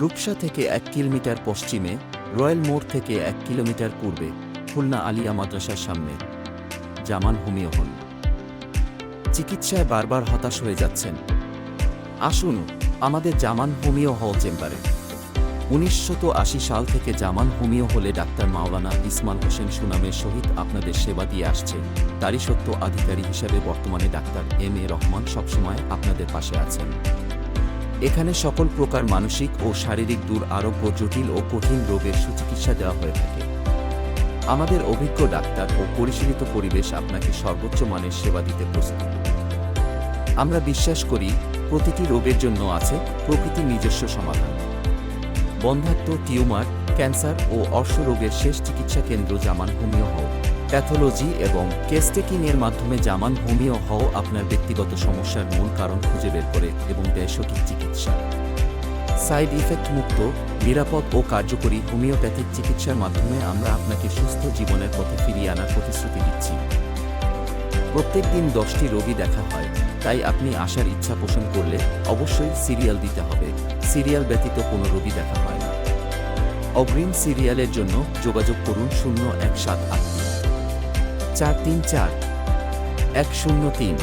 রূপসা থেকে এক কিলোমিটার পশ্চিমে, রয়্যাল মোড় থেকে এক কিলোমিটার পূর্বে, খুলনা আলিয়া মাদ্রাসার সামনে। জামান হোমিও হল। চিকিৎসায় বারবার হতাশ হয়ে যাচ্ছেন। আসুন, আমাদের জামান হোমিও হল চেম্বারে। উনিশশত আশি সাল থেকে জামান হোমিও হলে ডাক্তার মাওলানা ইসমাল হোসেন সুনামের সহিত আপনাদের সেবা দিয়ে আসছে। তারই সত্য আধিকারী হিসাবে বর্তমানে ডাক্তার এম এ রহমান সবসময় আপনাদের পাশে আছেন। এখানে সকল প্রকার মানসিক ও শারীরিক দূর আরোগ্য জটিল ও কঠিন রোগের সুচিকিৎসা দেওয়া হয়ে থাকে। আমাদের অভিজ্ঞ ডাক্তার ও পরিশীলিত পরিবেশ আপনাকে সর্বোচ্চ মানের সেবা দিতে প্রস্তুত। আমরা বিশ্বাস করি, প্রতিটি রোগের জন্য আছে প্রকৃতির নিজস্ব সমাধান। বন্ধাত্ম টিউমার, ক্যান্সার ও অর্শ রোগের শেষ চিকিৎসা কেন্দ্র জামান হোমিও প্যাথোলজি এবং কেস্টেকিং এর মাধ্যমে জামান হোমিও হও আপনার ব্যক্তিগত সমস্যার মূল কারণ খুঁজে বের করে এবং দেয় চিকিৎসা। সাইড ইফেক্ট মুক্ত, নিরাপদ ও কার্যকরী হোমিওপ্যাথিক চিকিৎসার মাধ্যমে আমরা আপনাকে সুস্থ জীবনের পথে ফিরিয়ে আনার প্রতিশ্রুতি দিচ্ছি। প্রত্যেক দিন দশটি রোগী দেখা হয়, তাই আপনি আসার ইচ্ছা পোষণ করলে অবশ্যই সিরিয়াল দিতে হবে। সিরিয়াল ব্যতীত কোনো রোগী দেখা হয় না। অগ্রিম সিরিয়ালের জন্য যোগাযোগ করুন শূন্য এক সাত আট চার তিন চার এক শূন্য তিন।